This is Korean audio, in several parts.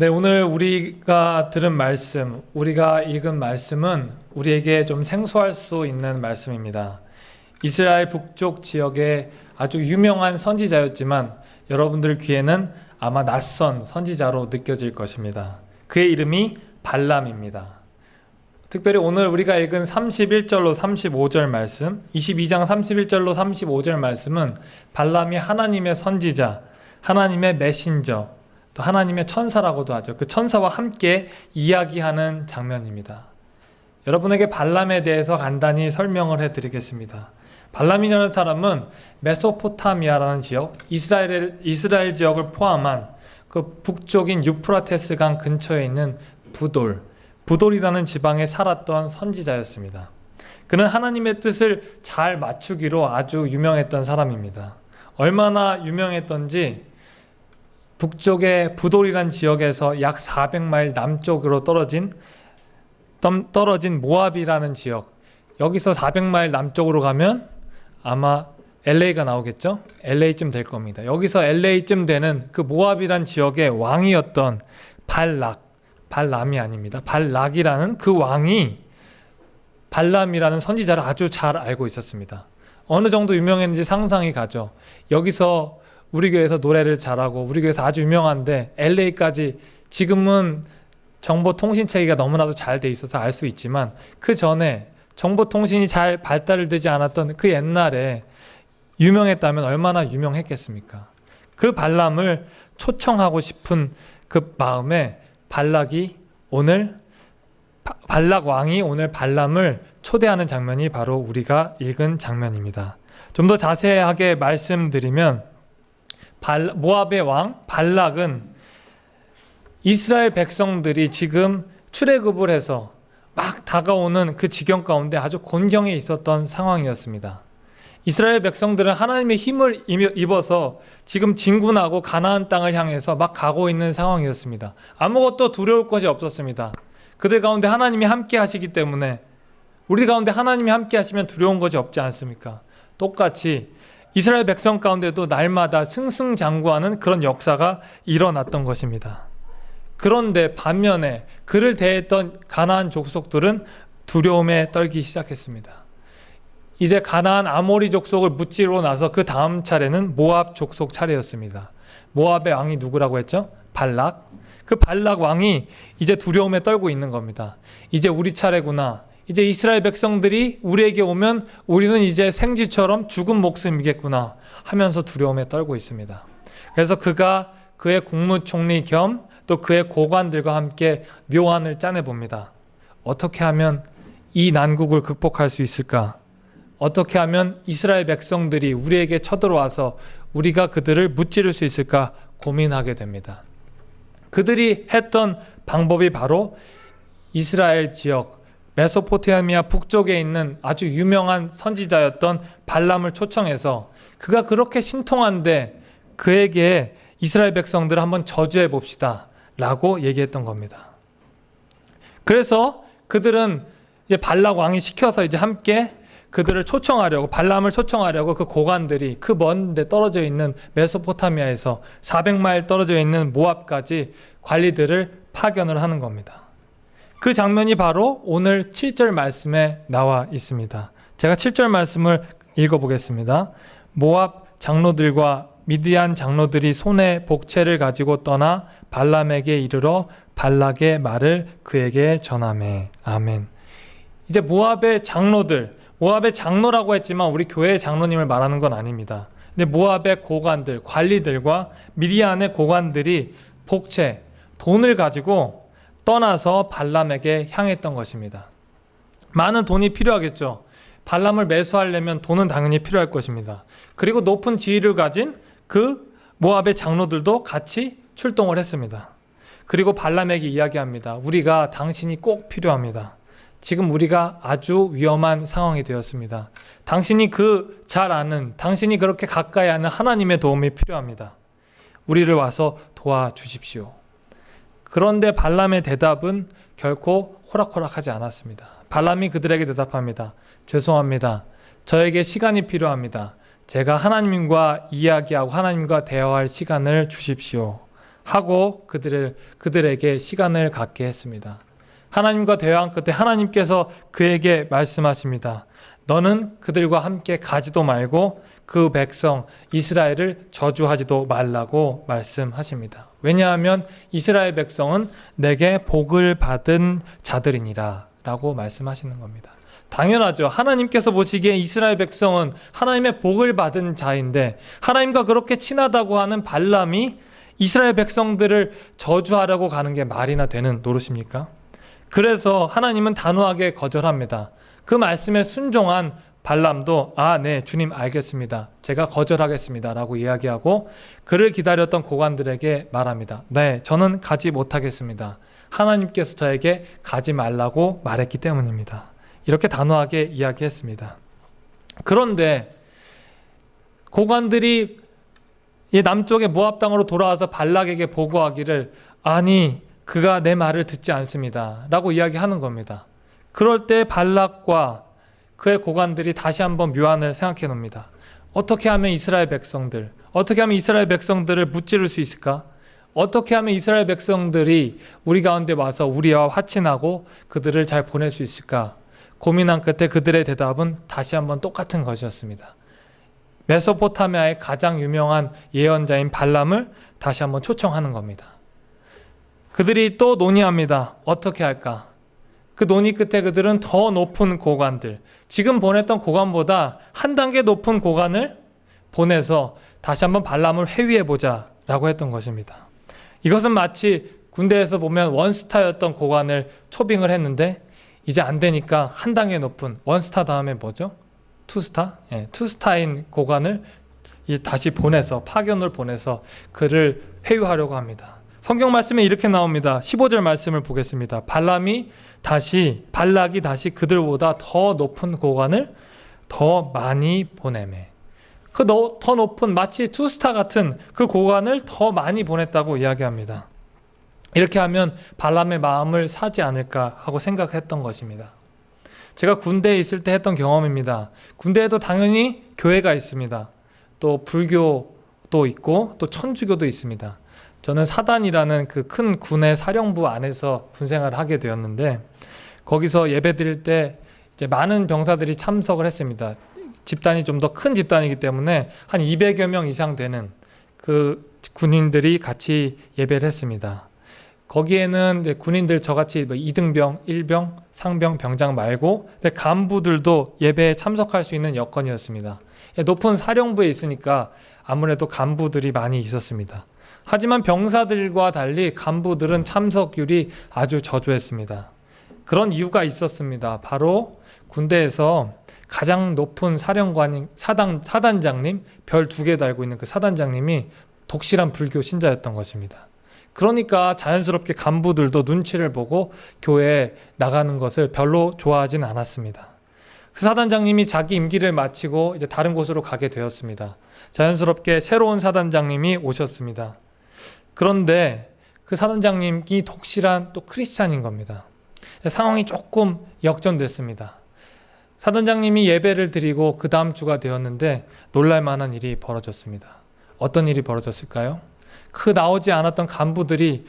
네, 오늘 우리가 들은 말씀, 우리가 읽은 말씀은 우리에게 좀 생소할 수 있는 말씀입니다. 이스라엘 북쪽 지역의 아주 유명한 선지자였지만 여러분들 귀에는 아마 낯선 선지자로 느껴질 것입니다. 그의 이름이 발람입니다. 특별히 오늘 우리가 읽은 31절로 35절 말씀, 22장 31절로 35절 말씀은 발람이 하나님의 선지자, 하나님의 메신저, 또 하나님의 천사라고도 하죠. 그 천사와 함께 이야기하는 장면입니다. 여러분에게 발람에 대해서 간단히 설명을 해드리겠습니다. 발람이라는 사람은 메소포타미아라는 지역, 이스라엘 이스라엘 지역을 포함한 그 북쪽인 유프라테스 강 근처에 있는 부돌, 부돌이라는 지방에 살았던 선지자였습니다. 그는 하나님의 뜻을 잘 맞추기로 아주 유명했던 사람입니다. 얼마나 유명했던지 북쪽의 부돌이란 지역에서 약 400마일 남쪽으로 떨어진 떨- 떨어진 모압이라는 지역 여기서 400마일 남쪽으로 가면 아마 LA가 나오겠죠? LA쯤 될 겁니다. 여기서 LA쯤 되는 그 모압이란 지역의 왕이었던 발락 발람이 아닙니다. 발락이라는 그 왕이 발람이라는 선지자를 아주 잘 알고 있었습니다. 어느 정도 유명했는지 상상이 가죠. 여기서 우리 교회에서 노래를 잘하고 우리 교회에서 아주 유명한데 LA까지 지금은 정보통신 체계가 너무나도 잘 돼 있어서 알 수 있지만 그 전에 정보통신이 잘 발달되지 않았던 그 옛날에 유명했다면 얼마나 유명했겠습니까? 그 발람을 초청하고 싶은 그 마음에 발락이 오늘 바- 발락 왕이 오늘 발람을 초대하는 장면이 바로 우리가 읽은 장면입니다. 좀 더 자세하게 말씀드리면 발, 모압의 왕 발락은 이스라엘 백성들이 지금 출애굽을 해서 막 다가오는 그 지경 가운데 아주 곤경에 있었던 상황이었습니다. 이스라엘 백성들은 하나님의 힘을 입- 입어서 지금 진군하고 가나안 땅을 향해서 막 가고 있는 상황이었습니다. 아무것도 두려울 것이 없었습니다. 그들 가운데 하나님이 함께 하시기 때문에 우리 가운데 하나님이 함께 하시면 두려운 것이 없지 않습니까? 똑같이 이스라엘 백성 가운데도 날마다 승승장구하는 그런 역사가 일어났던 것입니다. 그런데 반면에 그를 대했던 가나안 족속들은 두려움에 떨기 시작했습니다. 이제 가나안 아모리 족속을 무찌르고 나서 그 다음 차례는 모압 족속 차례였습니다. 모압의 왕이 누구라고 했죠? 발락. 그 발락 왕이 이제 두려움에 떨고 있는 겁니다. 이제 우리 차례구나. 이제 이스라엘 백성들이 우리에게 오면 우리는 이제 생쥐처럼 죽은 목숨이겠구나 하면서 두려움에 떨고 있습니다. 그래서 그가 그의 국무총리 겸 또 그의 고관들과 함께 묘안을 짜내 봅니다. 어떻게 하면 이 난국을 극복할 수 있을까? 어떻게 하면 이스라엘 백성들이 우리에게 쳐들어와서 우리가 그들을 무찌를 수 있을까 고민하게 됩니다. 그들이 했던 방법이 바로 이스라엘 지역 메소포타미아 북쪽에 있는 아주 유명한 선지자였던 발람을 초청해서 그가 그렇게 신통한데 그에게 이스라엘 백성들을 한번 저주해 봅시다 라고 얘기했던 겁니다. 그래서 그들은 이제 발락 왕이 시켜서 이제 함께 그들을 초청하려고 발람을 초청하려고 그 고관들이 그 먼데 떨어져 있는 메소포타미아에서 400마일 떨어져 있는 모압까지 관리들을 파견을 하는 겁니다. 그 장면이 바로 오늘 7절 말씀에 나와 있습니다. 제가 7절 말씀을 읽어 보겠습니다. 모압 장로들과 미디안 장로들이 손에 복채를 가지고 떠나 발람에게 이르러 발락의 말을 그에게 전하매. 아멘. 이제 모압의 장로들, 모압의 장로라고 했지만 우리 교회의 장로님을 말하는 건 아닙니다. 근데 모압의 고관들, 관리들과 미디안의 고관들이 복채, 돈을 가지고 떠나서 발람에게 향했던 것입니다. 많은 돈이 필요하겠죠. 발람을 매수하려면 돈은 당연히 필요할 것입니다. 그리고 높은 지위를 가진 그 모압의 장로들도 같이 출동을 했습니다. 그리고 발람에게 이야기합니다. 우리가 당신이 꼭 필요합니다. 지금 우리가 아주 위험한 상황이 되었습니다. 당신이 그 잘 아는, 당신이 그렇게 가까이 하는 하나님의 도움이 필요합니다. 우리를 와서 도와주십시오. 그런데 발람의 대답은 결코 호락호락하지 않았습니다. 발람이 그들에게 대답합니다. 죄송합니다. 저에게 시간이 필요합니다. 제가 하나님과 이야기하고 하나님과 대화할 시간을 주십시오. 하고 그들을 그들에게 시간을 갖게 했습니다. 하나님과 대화한 끝에 하나님께서 그에게 말씀하십니다. 너는 그들과 함께 가지도 말고 그 백성 이스라엘을 저주하지도 말라고 말씀하십니다. 왜냐하면 이스라엘 백성은 내게 복을 받은 자들이니라 라고 말씀하시는 겁니다. 당연하죠. 하나님께서 보시기에 이스라엘 백성은 하나님의 복을 받은 자인데 하나님과 그렇게 친하다고 하는 발람이 이스라엘 백성들을 저주하려고 가는 게 말이나 되는 노릇입니까? 그래서 하나님은 단호하게 거절합니다. 그 말씀에 순종한 발람도 아, 네, 주님 알겠습니다. 제가 거절하겠습니다. 라고 이야기하고 그를 기다렸던 고관들에게 말합니다. 네, 저는 가지 못하겠습니다. 하나님께서 저에게 가지 말라고 말했기 때문입니다. 이렇게 단호하게 이야기했습니다. 그런데 고관들이 이 남쪽의 모압 땅으로 돌아와서 발락에게 보고하기를 아니 그가 내 말을 듣지 않습니다라고 이야기하는 겁니다. 그럴 때 발락과 그의 고관들이 다시 한번 묘안을 생각해 놉니다. 어떻게 하면 이스라엘 백성들, 어떻게 하면 이스라엘 백성들을 무찌를 수 있을까? 어떻게 하면 이스라엘 백성들이 우리 가운데 와서 우리와 화친하고 그들을 잘 보낼 수 있을까? 고민한 끝에 그들의 대답은 다시 한번 똑같은 것이었습니다. 메소포타미아의 가장 유명한 예언자인 발람을 다시 한번 초청하는 겁니다. 그들이 또 논의합니다. 어떻게 할까? 그 논의 끝에 그들은 더 높은 고관들, 지금 보냈던 고관보다 한 단계 높은 고관을 보내서 다시 한번 발람을 회유해 보자라고 했던 것입니다. 이것은 마치 군대에서 보면 원스타였던 고관을 초빙을 했는데 이제 안 되니까 한 단계 높은 원스타 다음에 뭐죠? 투스타? 예, 투스타인 고관을 이 다시 보내서 파견을 보내서 그를 회유하려고 합니다. 성경 말씀에 이렇게 나옵니다. 15절 말씀을 보겠습니다. 발람이 다시 발락이 다시 그들보다 더 높은 고관을 더 많이 보내매. 그 더 높은 마치 투스타 같은 그 고관을 더 많이 보냈다고 이야기합니다. 이렇게 하면 발람의 마음을 사지 않을까 하고 생각했던 것입니다. 제가 군대에 있을 때 했던 경험입니다. 군대에도 당연히 교회가 있습니다. 또 불교도 있고 또 천주교도 있습니다. 저는 사단이라는 그 큰 군의 사령부 안에서 군 생활을 하게 되었는데 거기서 예배 드릴 때 이제 많은 병사들이 참석을 했습니다. 집단이 좀 더 큰 집단이기 때문에 한 200여 명 이상 되는 그 군인들이 같이 예배를 했습니다. 거기에는 군인들 저같이 뭐 2등병, 1병, 상병, 병장 말고 간부들도 예배에 참석할 수 있는 여건이었습니다. 예, 높은 사령부에 있으니까 아무래도 간부들이 많이 있었습니다. 하지만 병사들과 달리 간부들은 참석률이 아주 저조했습니다. 그런 이유가 있었습니다. 바로 군대에서 가장 높은 사령관인 사단 사단장님 별 두 개 달고 있는 그 사단장님이 독실한 불교 신자였던 것입니다. 그러니까 자연스럽게 간부들도 눈치를 보고 교회에 나가는 것을 별로 좋아하진 않았습니다. 그 사단장님이 자기 임기를 마치고 이제 다른 곳으로 가게 되었습니다. 자연스럽게 새로운 사단장님이 오셨습니다. 그런데 그 사단장님이 독실한 또 크리스찬인 겁니다. 상황이 조금 역전됐습니다. 사단장님이 예배를 드리고 그 다음 주가 되었는데 놀랄 만한 일이 벌어졌습니다. 어떤 일이 벌어졌을까요? 그 나오지 않았던 간부들이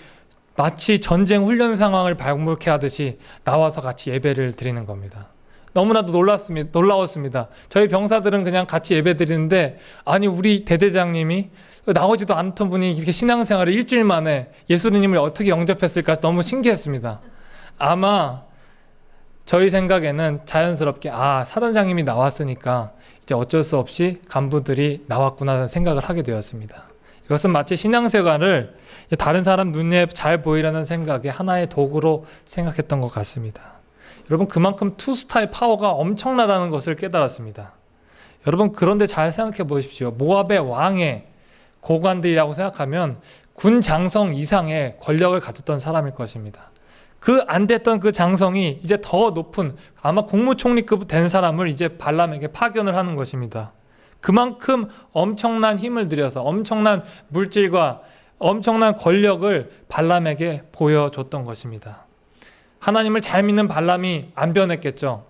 마치 전쟁 훈련 상황을 발목해 하듯이 나와서 같이 예배를 드리는 겁니다. 너무나도 놀랐습니다. 놀라웠습니다. 저희 병사들은 그냥 같이 예배 드리는데 아니 우리 대대장님이 나오지도 않던 분이 이렇게 신앙생활을 일주일 만에 예수님을 어떻게 영접했을까 너무 신기했습니다. 아마 저희 생각에는 자연스럽게 아 사단장님이 나왔으니까 이제 어쩔 수 없이 간부들이 나왔구나 생각을 하게 되었습니다. 이것은 마치 신앙생활을 다른 사람 눈에 잘 보이라는 생각의 하나의 도구로 생각했던 것 같습니다. 여러분 그만큼 투스타의 파워가 엄청나다는 것을 깨달았습니다. 여러분 그런데 잘 생각해 보십시오. 모압의 왕의 고관들이라고 생각하면 군 장성 이상의 권력을 가졌던 사람일 것입니다. 그 안 됐던 그 장성이 이제 더 높은 아마 국무총리급 된 사람을 이제 발람에게 파견을 하는 것입니다. 그만큼 엄청난 힘을 들여서 엄청난 물질과 엄청난 권력을 발람에게 보여줬던 것입니다. 하나님을 잘 믿는 발람이 안 변했겠죠.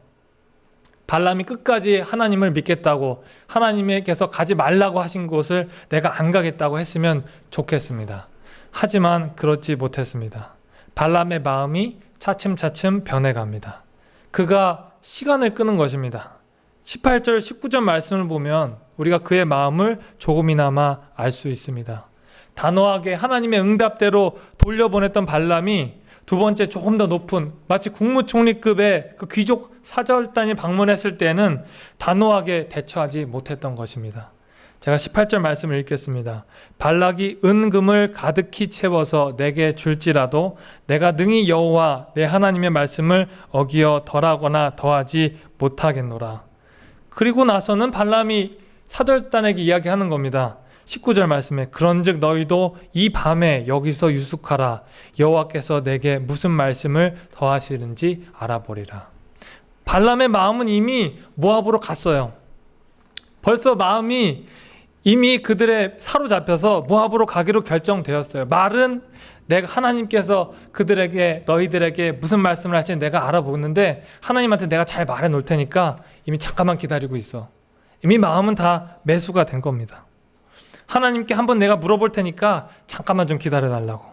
발람이 끝까지 하나님을 믿겠다고 하나님께서 가지 말라고 하신 곳을 내가 안 가겠다고 했으면 좋겠습니다. 하지만 그렇지 못했습니다. 발람의 마음이 차츰차츰 변해갑니다. 그가 시간을 끄는 것입니다. 18절, 19절 말씀을 보면 우리가 그의 마음을 조금이나마 알 수 있습니다. 단호하게 하나님의 응답대로 돌려보냈던 발람이 두 번째 조금 더 높은 마치 국무총리급의 그 귀족 사절단이 방문했을 때는 단호하게 대처하지 못했던 것입니다. 제가 18절 말씀을 읽겠습니다. 발락이 은금을 가득히 채워서 내게 줄지라도 내가 능히 여호와 내 하나님의 말씀을 어기어 덜하거나 더하지 못하겠노라. 그리고 나서는 발람이 사절단에게 이야기하는 겁니다. 19절 말씀에 그런즉 너희도 이 밤에 여기서 유숙하라 여호와께서 내게 무슨 말씀을 더하시는지 알아보리라. 발람의 마음은 이미 모압으로 갔어요. 벌써 마음이 이미 그들의 사로잡혀서 모압으로 가기로 결정되었어요. 말은 내가 하나님께서 그들에게 너희들에게 무슨 말씀을 할지 내가 알아보는데 하나님한테 내가 잘 말해 놓을 테니까 이미 잠깐만 기다리고 있어. 이미 마음은 다 매수가 된 겁니다. 하나님께 한번 내가 물어볼 테니까 잠깐만 좀 기다려 달라고.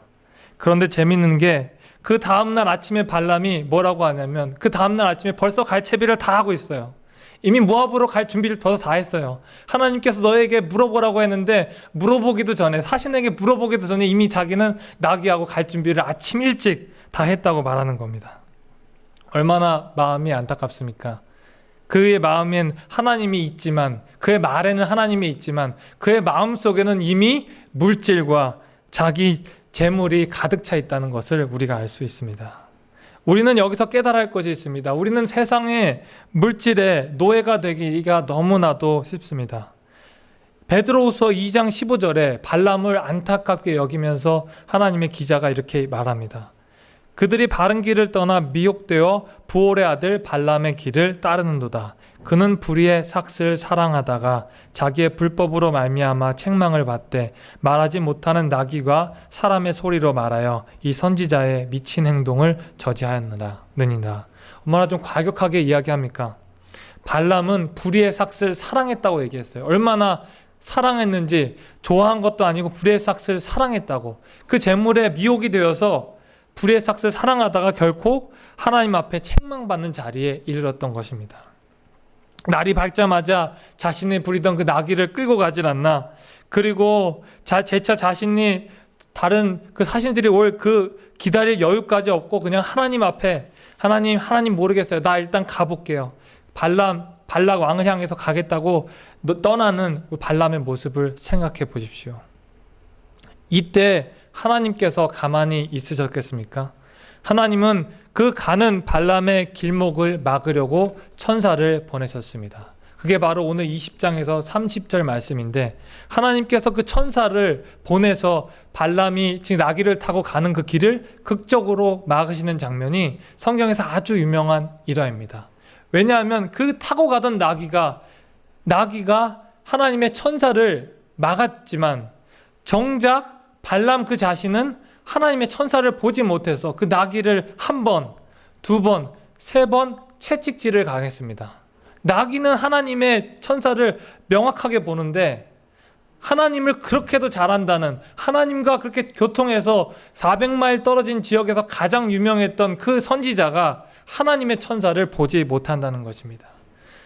그런데 재밌는 게 그 다음날 아침에 발람이 뭐라고 하냐면 그 다음날 아침에 벌써 갈 채비를 다 하고 있어요. 이미 모압으로 갈 준비를 벌써 다 했어요. 하나님께서 너에게 물어보라고 했는데 물어보기도 전에 사신에게 물어보기도 전에 이미 자기는 나귀하고 갈 준비를 아침 일찍 다 했다고 말하는 겁니다. 얼마나 마음이 안타깝습니까? 그의 마음엔 하나님이 있지만 그의 말에는 하나님이 있지만 그의 마음 속에는 이미 물질과 자기 재물이 가득 차 있다는 것을 우리가 알 수 있습니다. 우리는 여기서 할 것이 있습니다. 우리는 세상의 물질의 노예가 되기가 너무나도 쉽습니다. 베드로후서 2장 15절에 발람을 안타깝게 여기면서 하나님의 기자가 이렇게 말합니다. 그들이 바른 길을 떠나 미혹되어 부올의 아들 발람의 길을 따르는도다. 그는 불의의 삭슬 사랑하다가 자기의 불법으로 말미암아 책망을 받되 말하지 못하는 나귀가 사람의 소리로 말하여 이 선지자의 미친 행동을 저지하였느라 느니라. 얼마나 좀 과격하게 이야기합니까? 발람은 불의의 삭슬 사랑했다고 얘기했어요. 얼마나 사랑했는지 좋아한 것도 아니고 불의의 삭슬 사랑했다고. 그 재물에 미혹이 되어서 불의의 삭슬 사랑하다가 결코 하나님 앞에 책망받는 자리에 이르렀던 것입니다. 날이 밝자마자 자신이 부리던 그 나귀를 끌고 가질 않나. 그리고 자, 재차 자신이 다른 그 사신들이 올 그 기다릴 여유까지 없고 그냥 하나님 앞에 하나님 하나님 모르겠어요. 나 일단 가볼게요. 발람 발락 왕을 향해서 가겠다고 떠나는 그 발람의 모습을 생각해 보십시오. 이때 하나님께서 가만히 있으셨겠습니까? 하나님은 그 가는 발람의 길목을 막으려고 천사를 보내셨습니다. 그게 바로 오늘 20장에서 30절 말씀인데 하나님께서 그 천사를 보내서 발람이 지금 나귀를 타고 가는 그 길을 극적으로 막으시는 장면이 성경에서 아주 유명한 일화입니다. 왜냐하면 그 타고 가던 나귀가 나귀가 하나님의 천사를 막았지만 정작 발람 그 자신은 하나님의 천사를 보지 못해서 그 나귀를 한 번, 두 번, 세 번 채찍질을 당했습니다. 나귀는 하나님의 천사를 명확하게 보는데 하나님을 그렇게도 잘한다는 하나님과 그렇게 교통해서 400마일 떨어진 지역에서 가장 유명했던 그 선지자가 하나님의 천사를 보지 못한다는 것입니다.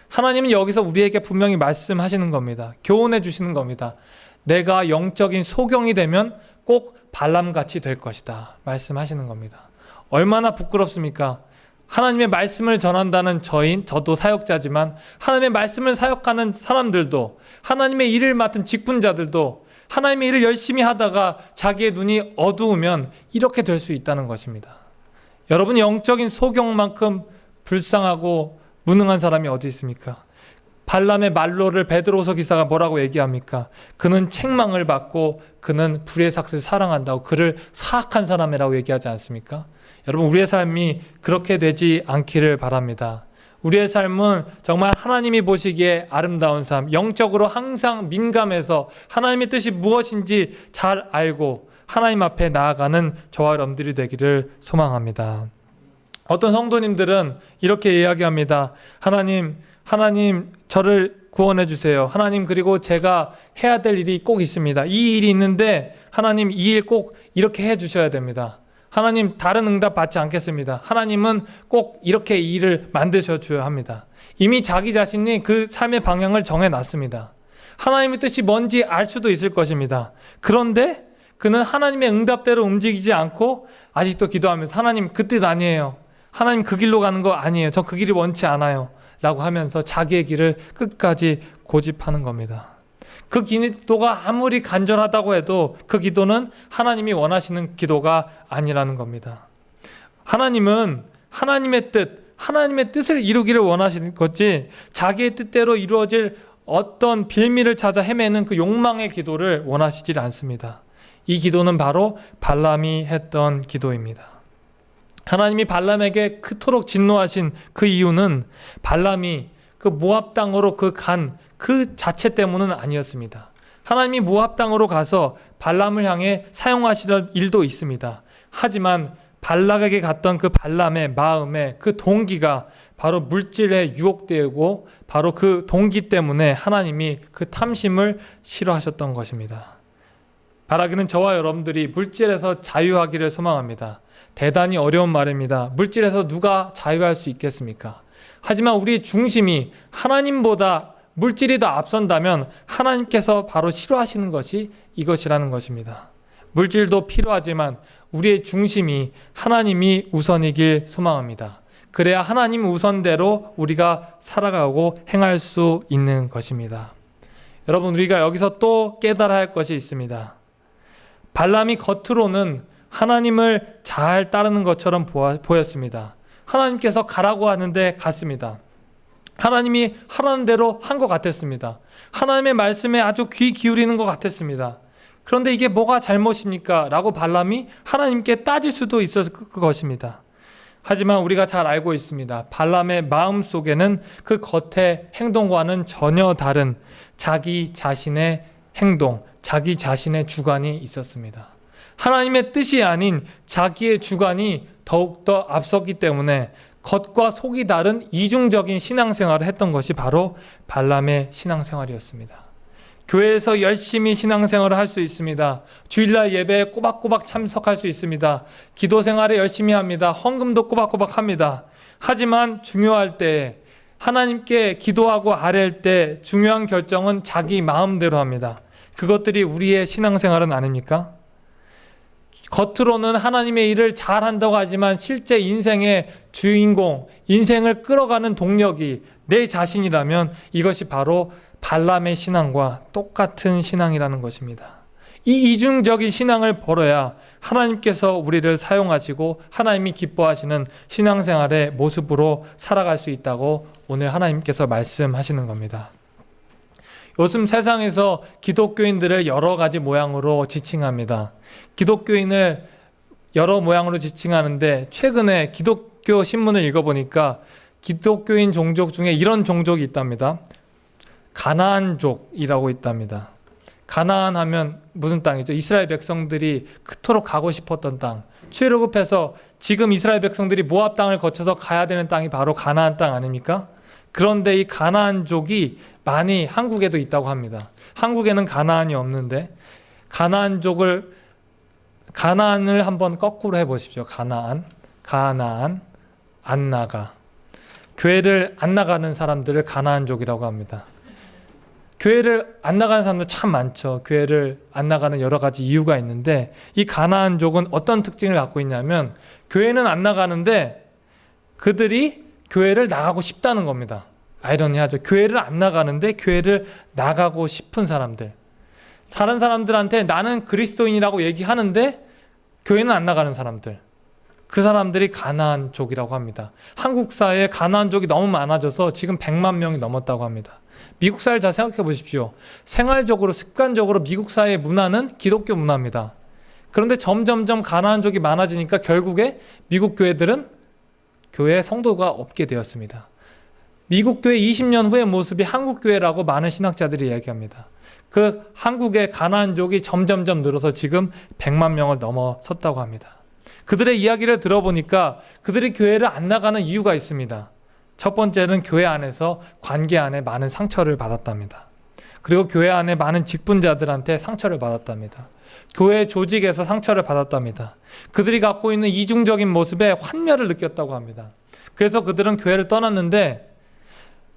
하나님은 여기서 우리에게 분명히 말씀하시는 겁니다. 교훈해 주시는 겁니다. 내가 영적인 소경이 되면 꼭 발람같이 될 것이다. 말씀하시는 겁니다. 얼마나 부끄럽습니까? 하나님의 말씀을 전한다는 저인, 저도 사역자지만 하나님의 말씀을 사역하는 사람들도 하나님의 일을 맡은 직분자들도 하나님의 일을 열심히 하다가 자기의 눈이 어두우면 이렇게 될 수 있다는 것입니다. 여러분 영적인 소경만큼 불쌍하고 무능한 사람이 어디 있습니까? 발람의 말로를 베드로서 기사가 뭐라고 얘기합니까? 그는 책망을 받고 그는 불의 삭슬 사랑한다고 그를 사악한 사람이라고 얘기하지 않습니까? 여러분 우리의 삶이 그렇게 되지 않기를 바랍니다. 우리의 삶은 정말 하나님이 보시기에 아름다운 삶, 영적으로 항상 민감해서 하나님의 뜻이 무엇인지 잘 알고 하나님 앞에 나아가는 저와 여러분들이 되기를 소망합니다. 어떤 성도님들은 이렇게 이야기합니다. 하나님, 하나님, 저를 구원해 주세요. 하나님 그리고 제가 해야 될 일이 꼭 있습니다. 이 일이 있는데 하나님 이 일 꼭 이렇게 해 주셔야 됩니다. 하나님 다른 응답 받지 않겠습니다. 하나님은 꼭 이렇게 이 일을 만드셔 줘야 합니다. 이미 자기 자신이 그 삶의 방향을 정해 놨습니다. 하나님의 뜻이 뭔지 알 수도 있을 것입니다. 그런데 그는 하나님의 응답대로 움직이지 않고 아직도 기도하면서 하나님 그 뜻 아니에요. 하나님 그 길로 가는 거 아니에요. 저 그 길이 원치 않아요. 라고 하면서 자기의 길을 끝까지 고집하는 겁니다. 그 기도가 아무리 간절하다고 해도 그 기도는 하나님이 원하시는 기도가 아니라는 겁니다. 하나님은 하나님의 뜻, 하나님의 뜻을 이루기를 원하시는 거지 자기의 뜻대로 이루어질 어떤 빌미를 찾아 헤매는 그 욕망의 기도를 원하시질 않습니다. 이 기도는 바로 발람이 했던 기도입니다. 하나님이 발람에게 그토록 진노하신 그 이유는 발람이 그 모압 땅으로 그간그 자체 때문은 아니었습니다. 하나님이 모압 땅으로 가서 발람을 향해 사용하시던 일도 있습니다. 하지만 발락에게 갔던 그 발람의 마음에 그 동기가 바로 물질에 유혹되고 바로 그 동기 때문에 하나님이 그 탐심을 싫어하셨던 것입니다. 바라기는 저와 여러분들이 물질에서 자유하기를 소망합니다. 대단히 어려운 말입니다. 물질에서 누가 자유할 수 있겠습니까? 하지만 우리 중심이 하나님보다 물질이 더 앞선다면 하나님께서 바로 싫어하시는 것이 이것이라는 것입니다. 물질도 필요하지만 우리의 중심이 하나님이 우선이길 소망합니다. 그래야 하나님 우선대로 우리가 살아가고 행할 수 있는 것입니다. 여러분, 우리가 여기서 또 깨달아야 할 것이 있습니다. 발람이 겉으로는 하나님을 잘 따르는 것처럼 보였습니다. 하나님께서 가라고 하는데 갔습니다. 하나님이 하라는 대로 한 것 같았습니다. 하나님의 말씀에 아주 귀 기울이는 것 같았습니다. 그런데 이게 뭐가 잘못입니까? 라고 발람이 하나님께 따질 수도 있었을 것입니다. 하지만 우리가 잘 알고 있습니다. 발람의 마음 속에는 그 겉의 행동과는 전혀 다른 자기 자신의 행동, 자기 자신의 주관이 있었습니다. 하나님의 뜻이 아닌 자기의 주관이 더욱더 앞섰기 때문에 겉과 속이 다른 이중적인 신앙생활을 했던 것이 바로 발람의 신앙생활이었습니다. 교회에서 열심히 신앙생활을 할 수 있습니다. 주일날 예배에 꼬박꼬박 참석할 수 있습니다. 기도 생활에 열심히 합니다. 헌금도 꼬박꼬박 합니다. 하지만 중요할 때 하나님께 기도하고 아뢰할 때 중요한 결정은 자기 마음대로 합니다. 그것들이 우리의 신앙생활은 아닙니까? 겉으로는 하나님의 일을 잘 한다고 하지만 실제 인생의 주인공, 인생을 끌어가는 동력이 내 자신이라면 이것이 바로 발람의 신앙과 똑같은 신앙이라는 것입니다. 이 이중적인 신앙을 벌어야 하나님께서 우리를 사용하시고 하나님이 기뻐하시는 신앙생활의 모습으로 살아갈 수 있다고 오늘 하나님께서 말씀하시는 겁니다. 요즘 세상에서 기독교인들을 여러 가지 모양으로 지칭합니다. 기독교인을 여러 모양으로 지칭하는데 최근에 기독교 신문을 읽어보니까 기독교인 종족 중에 이런 종족이 있답니다. 가나안족이라고 있답니다. 가나안 하면 무슨 땅이죠? 이스라엘 백성들이 그토록 가고 싶었던 땅. 출애굽해서 지금 이스라엘 백성들이 모압 땅을 거쳐서 가야 되는 땅이 바로 가나안 땅 아닙니까? 그런데 이 가나안족이 많이 한국에도 있다고 합니다. 한국에는 가나안이 없는데 가나안족을 가나안을 한번 거꾸로 해 보십시오. 가나안, 가나안, 안 나가. 교회를 안 나가는 사람들을 가나안족이라고 합니다. 교회를 안 나가는 사람들 참 많죠. 교회를 안 나가는 여러 가지 이유가 있는데 이 가나안족은 어떤 특징을 갖고 있냐면 교회는 안 나가는데 그들이 교회를 나가고 싶다는 겁니다. 아이러니하죠. 교회를 안 나가는데 교회를 나가고 싶은 사람들. 다른 사람들한테 나는 그리스도인이라고 얘기하는데 교회는 안 나가는 사람들. 그 사람들이 가나안 족이라고 합니다. 한국 사회에 가나안 족이 너무 많아져서 지금 100만 명이 넘었다고 합니다. 미국 사회를 잘 생각해 보십시오. 생활적으로 습관적으로 미국 사회의 문화는 기독교 문화입니다. 그런데 점점점 가나안 족이 많아지니까 결국에 미국 교회들은 교회 성도가 없게 되었습니다. 미국 교회 20년 후의 모습이 한국 교회라고 많은 신학자들이 이야기합니다. 그 한국의 가나안족이 점점점 늘어서 지금 100만 명을 넘어섰다고 합니다. 그들의 이야기를 들어보니까 그들이 교회를 안 나가는 이유가 있습니다. 첫 번째는 교회 안에서 관계 안에 많은 상처를 받았답니다. 그리고 교회 안에 많은 직분자들한테 상처를 받았답니다. 교회 조직에서 상처를 받았답니다. 그들이 갖고 있는 이중적인 모습에 환멸을 느꼈다고 합니다. 그래서 그들은 교회를 떠났는데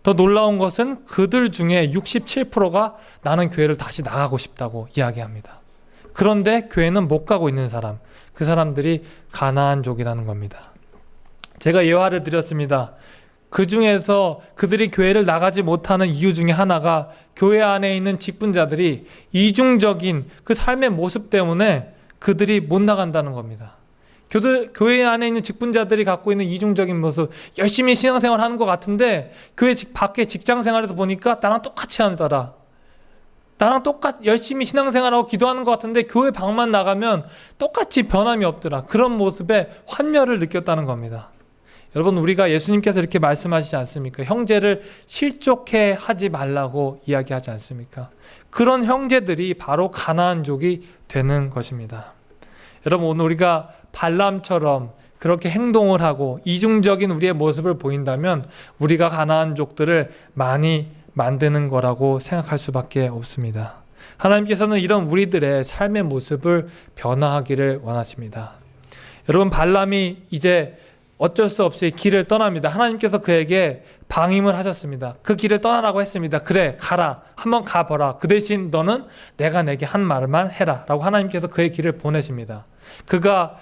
더 놀라운 것은 그들 중에 67%가 나는 교회를 다시 나가고 싶다고 이야기합니다. 그런데 교회는 못 가고 있는 사람, 그 사람들이 가나안족이라는 겁니다. 제가 예화를 드렸습니다. 그 중에서 그들이 교회를 나가지 못하는 이유 중에 하나가 교회 안에 있는 직분자들이 이중적인 그 삶의 모습 때문에 그들이 못 나간다는 겁니다. 교들, 교회 안에 있는 직분자들이 갖고 있는 이중적인 모습, 열심히 신앙생활 하는 것 같은데, 교회 직, 밖에 직장 생활에서 보니까 나랑 똑같이 하더라. 나랑 똑같, 열심히 신앙생활하고 기도하는 것 같은데, 교회 방만 나가면 똑같이 변함이 없더라. 그런 모습에 환멸을 느꼈다는 겁니다. 여러분, 우리가 예수님께서 이렇게 말씀하시지 않습니까? 형제를 실족해 하지 말라고 이야기하지 않습니까? 그런 형제들이 바로 가나안족이 되는 것입니다. 여러분, 오늘 우리가 발람처럼 그렇게 행동을 하고 이중적인 우리의 모습을 보인다면 우리가 가나안족들을 많이 만드는 거라고 생각할 수밖에 없습니다. 하나님께서는 이런 우리들의 삶의 모습을 변화하기를 원하십니다. 여러분 발람이 이제 어쩔 수 없이 길을 떠납니다. 하나님께서 그에게 방임을 하셨습니다. 그 길을 떠나라고 했습니다. 그래, 가라. 한번 가보라. 그 대신 너는 내가 내게 한 말만 해라. 라고 하나님께서 그의 길을 보내십니다. 그가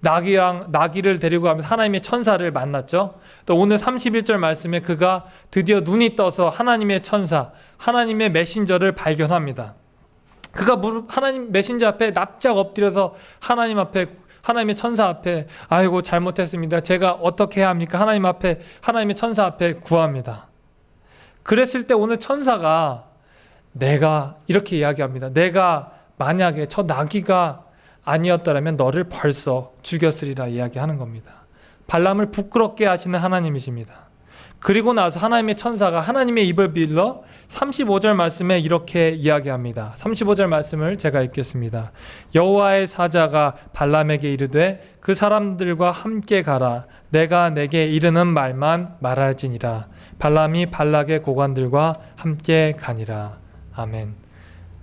나귀랑 나귀를 데리고 가면서 하나님의 천사를 만났죠. 또 오늘 31절 말씀에 그가 드디어 눈이 떠서 하나님의 천사, 하나님의 메신저를 발견합니다. 그가 무릎 하나님 메신저 앞에 납작 엎드려서 하나님 앞에 하나님의 천사 앞에 아이고 잘못했습니다. 제가 어떻게 해야 합니까? 하나님 앞에 하나님의 천사 앞에 구합니다. 그랬을 때 오늘 천사가 내가 이렇게 이야기합니다. 내가 만약에 저 나귀가 아니었더라면 너를 벌써 죽였으리라 이야기하는 겁니다. 발람을 부끄럽게 하시는 하나님이십니다. 그리고 나서 하나님의 천사가 하나님의 입을 빌러 35절 말씀에 이렇게 이야기합니다. 35절 말씀을 제가 읽겠습니다. 여호와의 사자가 발람에게 이르되 그 사람들과 함께 가라. 내가 내게 이르는 말만 말할지니라. 발람이 발락의 고관들과 함께 가니라. 아멘.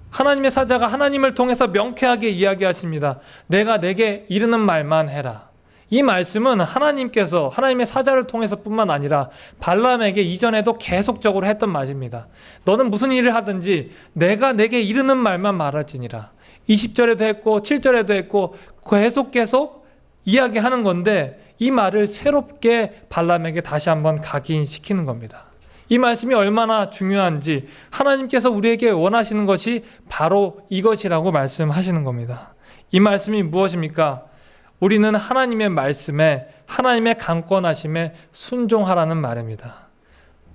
하나님의 사자가 하나님을 통해서 명쾌하게 이야기하십니다. 내가 내게 이르는 말만 해라. 이 말씀은 하나님께서 하나님의 사자를 통해서뿐만 아니라 발람에게 이전에도 계속적으로 했던 말입니다. 너는 무슨 일을 하든지 내가 내게 이르는 말만 말할지니라. 20절에도 했고 7절에도 했고 계속 계속 이야기하는 건데 이 말을 새롭게 발람에게 다시 한번 각인시키는 겁니다. 이 말씀이 얼마나 중요한지 하나님께서 우리에게 원하시는 것이 바로 이것이라고 말씀하시는 겁니다. 이 말씀이 무엇입니까? 우리는 하나님의 말씀에 하나님의 강권하심에 순종하라는 말입니다.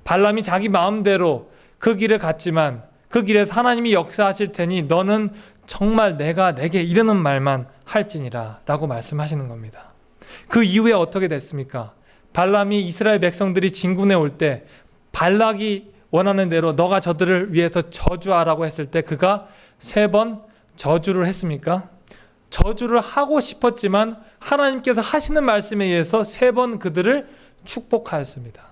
발람이 자기 마음대로 그 길을 갔지만 그 길에서 하나님이 역사하실 테니 너는 정말 내가 내게 이르는 말만 할지니라 라고 말씀하시는 겁니다. 그 이후에 어떻게 됐습니까? 발람이 이스라엘 백성들이 진군해 올때 발락이 원하는 대로 너가 저들을 위해서 저주하라고 했을 때 그가 세 번 저주를 했습니까? 저주를 하고 싶었지만 하나님께서 하시는 말씀에 의해서 세 번 그들을 축복하였습니다.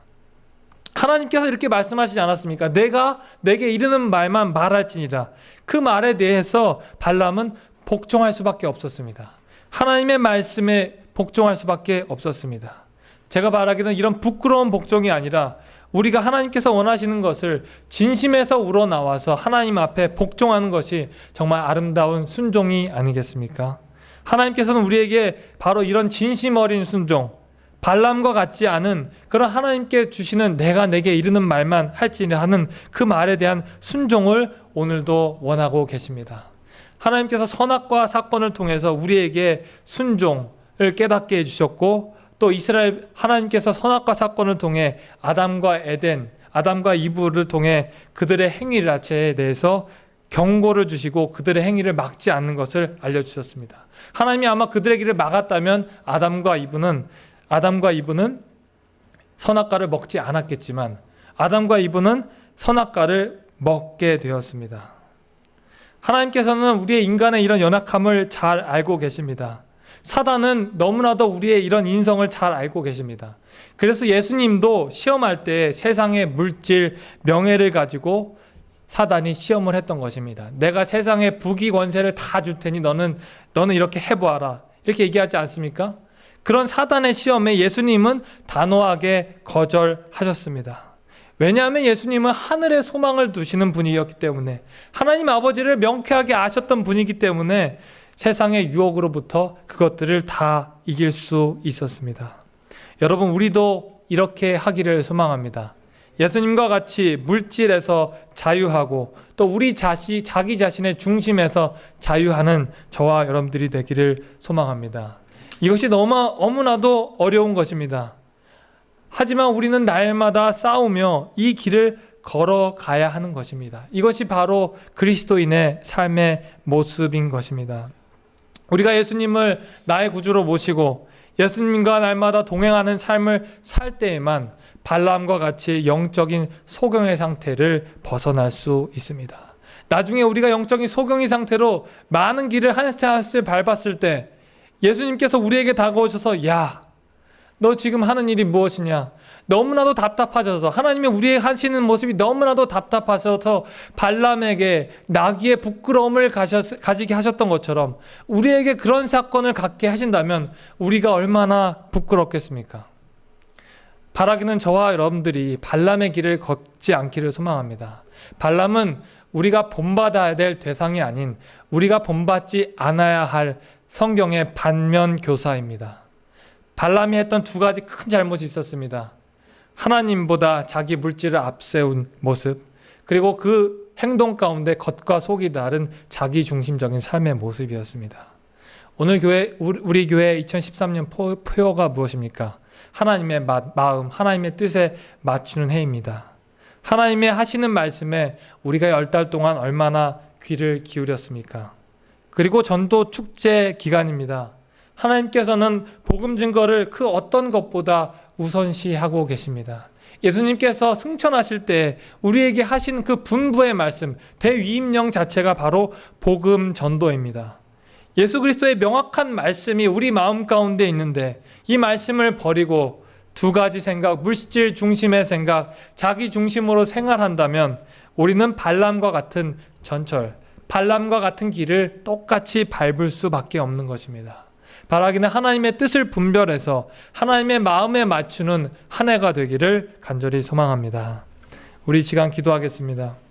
하나님께서 이렇게 말씀하시지 않았습니까? 내가 내게 이르는 말만 말할지니라. 그 말에 대해서 발람은 복종할 수밖에 없었습니다. 하나님의 말씀에 복종할 수밖에 없었습니다. 제가 말하기는 이런 부끄러운 복종이 아니라 우리가 하나님께서 원하시는 것을 진심에서 우러나와서 하나님 앞에 복종하는 것이 정말 아름다운 순종이 아니겠습니까? 하나님께서는 우리에게 바로 이런 진심 어린 순종, 발람과 같지 않은 그런 하나님께 주시는 내가 내게 이르는 말만 할지니 하는 그 말에 대한 순종을 오늘도 원하고 계십니다. 하나님께서 선악과 사건을 통해서 우리에게 순종을 깨닫게 해주셨고 또 이스라엘 하나님께서 선악과 사건을 통해 아담과 에덴, 아담과 이브를 통해 그들의 행위 자체에 대해서 경고를 주시고 그들의 행위를 막지 않는 것을 알려주셨습니다. 하나님이 아마 그들의 길을 막았다면 아담과 이브는 아담과 이브는 선악과를 먹지 않았겠지만 아담과 이브는 선악과를 먹게 되었습니다. 하나님께서는 우리의 인간의 이런 연약함을 잘 알고 계십니다. 사단은 너무나도 우리의 이런 인성을 잘 알고 계십니다. 그래서 예수님도 시험할 때 세상의 물질, 명예를 가지고 사단이 시험을 했던 것입니다. 내가 세상의 부귀 권세를 다 줄 테니 너는 너는 이렇게 해 보아라. 이렇게 얘기하지 않습니까? 그런 사단의 시험에 예수님은 단호하게 거절하셨습니다. 왜냐하면 예수님은 하늘의 소망을 두시는 분이었기 때문에 하나님 아버지를 명쾌하게 아셨던 분이기 때문에 세상의 유혹으로부터 그것들을 다 이길 수 있었습니다. 여러분 우리도 이렇게 하기를 소망합니다. 예수님과 같이 물질에서 자유하고 또 우리 자시 자기 자신의 중심에서 자유하는 저와 여러분들이 되기를 소망합니다. 이것이 너무 너무나도 어려운 것입니다. 하지만 우리는 날마다 싸우며 이 길을 걸어가야 하는 것입니다. 이것이 바로 그리스도인의 삶의 모습인 것입니다. 우리가 예수님을 나의 구주로 모시고 예수님과 날마다 동행하는 삶을 살 때에만 발람과 같이 영적인 소경의 상태를 벗어날 수 있습니다. 나중에 우리가 영적인 소경의 상태로 많은 길을 한스테 한스테 밟았을 때 예수님께서 우리에게 다가오셔서 야, 너 지금 하는 일이 무엇이냐? 너무나도 답답하셔서 하나님이 우리에게 하시는 모습이 너무나도 답답하셔서 발람에게 나귀의 부끄러움을 가셨, 가지게 하셨던 것처럼 우리에게 그런 사건을 갖게 하신다면 우리가 얼마나 부끄럽겠습니까? 바라기는 저와 여러분들이 발람의 길을 걷지 않기를 소망합니다. 발람은 우리가 본받아야 될 대상이 아닌 우리가 본받지 않아야 할 성경의 반면 교사입니다. 발람이 했던 두 가지 큰 잘못이 있었습니다. 하나님보다 자기 물질을 앞세운 모습, 그리고 그 행동 가운데 겉과 속이 다른 자기 중심적인 삶의 모습이었습니다. 오늘 교회 우리 교회 2013년 표어가 무엇입니까? 하나님의 마음, 하나님의 뜻에 맞추는 해입니다. 하나님의 하시는 말씀에 우리가 열 달 동안 얼마나 귀를 기울였습니까? 그리고 전도 축제 기간입니다. 하나님께서는 복음 증거를 그 어떤 것보다 우선시하고 계십니다. 예수님께서 승천하실 때 우리에게 하신 그 분부의 말씀, 대위임령 자체가 바로 복음 전도입니다. 예수 그리스도의 명확한 말씀이 우리 마음 가운데 있는데 이 말씀을 버리고 두 가지 생각, 물질 중심의 생각, 자기 중심으로 생활한다면 우리는 발람과 같은 전철, 발람과 같은 길을 똑같이 밟을 수밖에 없는 것입니다. 바라기는 하나님의 뜻을 분별해서 하나님의 마음에 맞추는 한 해가 되기를 간절히 소망합니다. 우리 시간 기도하겠습니다.